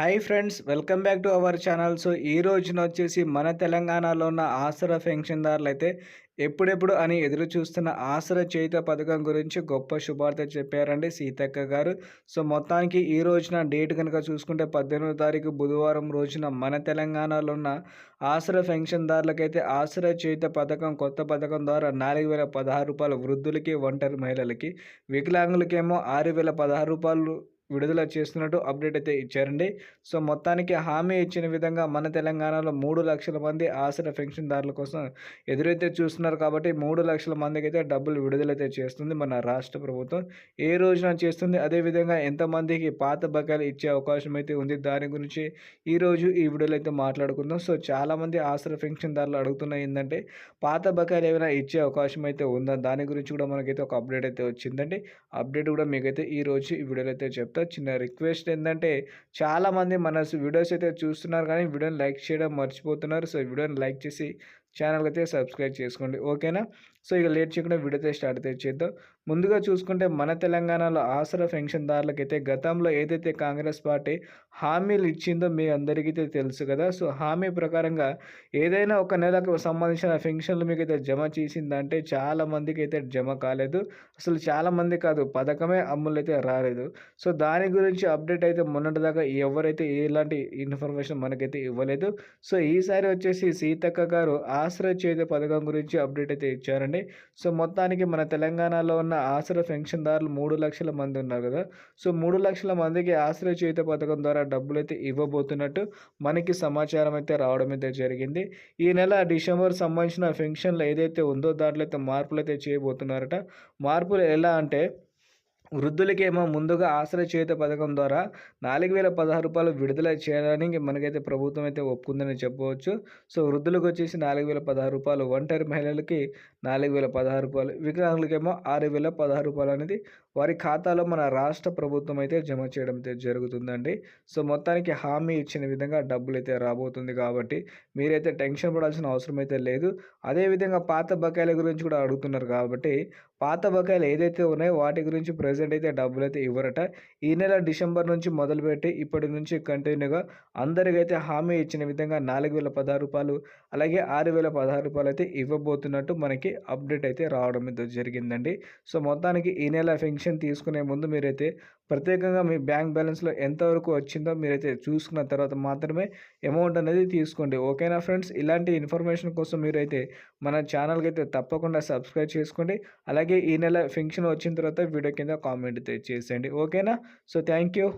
Hi friends welcome back to our channel. So ఈ రోజున వచ్చేసి మన తెలంగాణలో ఉన్న ఆసరా పెన్షన్దారులు అయితే ఎప్పుడెప్పుడు అని ఎదురు చూస్తున్న ఆసరా చేయుత పథకం గురించి గొప్ప శుభార్త చెప్పారండి సీతక్క గారు. సో మొత్తానికి ఈ రోజున డేట్ కనుక చూసుకుంటే పద్దెనిమిదో తారీఖు బుధవారం రోజున మన తెలంగాణలో ఉన్న ఆసరా పెన్షన్దారులకైతే ఆసరా చేయుత పథకం కొత్త పథకం ద్వారా నాలుగు వేల పదహారు రూపాయలు వృద్ధులకి ఒంటరి మహిళలకి వికలాంగులకేమో ఆరు వేల పదహారు రూపాయలు విడుదల చేస్తున్నట్టు అప్డేట్ అయితే ఇచ్చారండి. సో మొత్తానికి హామీ ఇచ్చిన విధంగా మన తెలంగాణలో మూడు లక్షల మంది ఆసరా పెన్షన్దారుల కోసం ఎదురైతే చూస్తున్నారు కాబట్టి మూడు లక్షల మందికి అయితే డబ్బులు విడుదలైతే చేస్తుంది మన రాష్ట్ర ప్రభుత్వం. ఏ రోజున చేస్తుంది? అదేవిధంగా ఎంతమందికి పాత బకాయిలు ఇచ్చే అవకాశం అయితే ఉంది దాని గురించి ఈరోజు ఈ వీడియోలో అయితే మాట్లాడుకుందాం. సో చాలామంది ఆసరా పెన్షన్దారులు అడుగుతున్న ఏంటంటే పాత బకాయిలు ఏమైనా ఇచ్చే అవకాశం అయితే ఉందా? దాని గురించి కూడా మనకైతే ఒక అప్డేట్ అయితే వచ్చిందండి. అప్డేట్ కూడా మీకైతే ఈ రోజు ఈ వీడియోలో అయితే చిన్న రిక్వెస్ట్ ఏంటంటే చాలామంది మన వీడియోస్ అయితే చూస్తున్నారు కానీ వీడియోని లైక్ చేయడం మర్చిపోతున్నారు. సో వీడియోని లైక్ చేసి ఛానల్కి అయితే సబ్స్క్రైబ్ చేసుకోండి. ఓకేనా? సో ఇక లేట్ చేయకుండా వీడియో అయితే స్టార్ట్ అయితే చేద్దాం. ముందుగా చూసుకుంటే మన తెలంగాణలో ఆసరా పెన్షన్దారులకైతే గతంలో ఏదైతే కాంగ్రెస్ పార్టీ హామీలు ఇచ్చిందో మీ అందరికీ తెలుసు కదా. సో హామీ ప్రకారంగా ఏదైనా ఒక నెలకు సంబంధించిన పెన్షన్లు మీకు అయితే జమ చేసిందంటే చాలా మందికి అయితే జమ కాలేదు. అసలు చాలామంది కాదు పథకమే అమ్ములు అయితే రాలేదు. సో దాని గురించి అప్డేట్ అయితే మొన్నటిదాకా ఎవరైతే ఎలాంటి ఇన్ఫర్మేషన్ మనకైతే ఇవ్వలేదు. సో ఈసారి వచ్చేసి సీతక్క గారు ఆశ్రయ చేత పథకం గురించి అప్డేట్ అయితే ఇచ్చారండి. సో మొత్తానికి మన తెలంగాణలో ఉన్న ఆశ్రయ పెన్షన్దారులు మూడు లక్షల మంది ఉన్నారు కదా. సో మూడు లక్షల మందికి ఆశ్రయ చేతి పథకం ద్వారా డబ్బులు అయితే ఇవ్వబోతున్నట్టు మనకి సమాచారం అయితే రావడం అయితే జరిగింది. ఈ నెల డిసెంబర్ సంబంధించిన పెన్షన్లు ఏదైతే ఉందో దాంట్లో అయితే మార్పులు అయితే చేయబోతున్నారట. మార్పులు ఎలా అంటే వృద్ధులకేమో ముందుగా ఆశ్రయ చేత పథకం ద్వారా నాలుగు వేల పదహారు రూపాయలు విడుదల చేయడానికి మనకైతే ప్రభుత్వం అయితే ఒప్పుకుందని చెప్పవచ్చు. సో వృద్ధులకు వచ్చేసి నాలుగు వేల పదహారు రూపాయలు ఒంటరి మహిళలకి నాలుగు వేల పదహారు రూపాయలు వికలాంగులకేమో ఆరు వేల పదహారు రూపాయలు అనేది వారి ఖాతాలో మన రాష్ట్ర ప్రభుత్వం అయితే జమ చేయడం అయితే జరుగుతుందండి. సో మొత్తానికి హామీ ఇచ్చిన విధంగా డబ్బులు అయితే రాబోతుంది కాబట్టి మీరైతే టెన్షన్ పడాల్సిన అవసరం అయితే లేదు. అదేవిధంగా పాత బకాయిల గురించి కూడా అడుగుతున్నారు కాబట్టి పాత బకాయిలు ఏదైతే ఉన్నాయో వాటి గురించి ప్రజెంట్ అయితే డబ్బులు అయితే ఇవ్వరట. ఈ నెల డిసెంబర్ నుంచి మొదలుపెట్టి ఇప్పటి నుంచి కంటిన్యూగా అందరికైతే హామీ ఇచ్చిన విధంగా నాలుగు వేల పదహారు రూపాయలు అలాగే ఆరు వేల పదహారు రూపాయలు అయితే ఇవ్వబోతున్నట్టు మనకి అప్డేట్ అయితే రావడం అయితే జరిగిందండి. సో మొత్తానికి ఈ నెల పెన్షన్ తీసుకునే ముందు మీరైతే ప్రత్యేకంగా మీ బ్యాంక్ బ్యాలెన్స్లో ఎంతవరకు వచ్చిందో మీరైతే చూసుకున్న తర్వాత మాత్రమే అమౌంట్ అనేది తీసుకోండి. ఓకేనా ఫ్రెండ్స్? ఇలాంటి ఇన్ఫర్మేషన్ కోసం మీరైతే మన ఛానల్కి అయితే తప్పకుండా సబ్స్క్రైబ్ చేసుకోండి. అలాగే ఈ నెల ఫంక్షన్ వచ్చిన తర్వాత వీడియో కింద కామెంట్ చేసేయండి. ఓకేనా? So thank you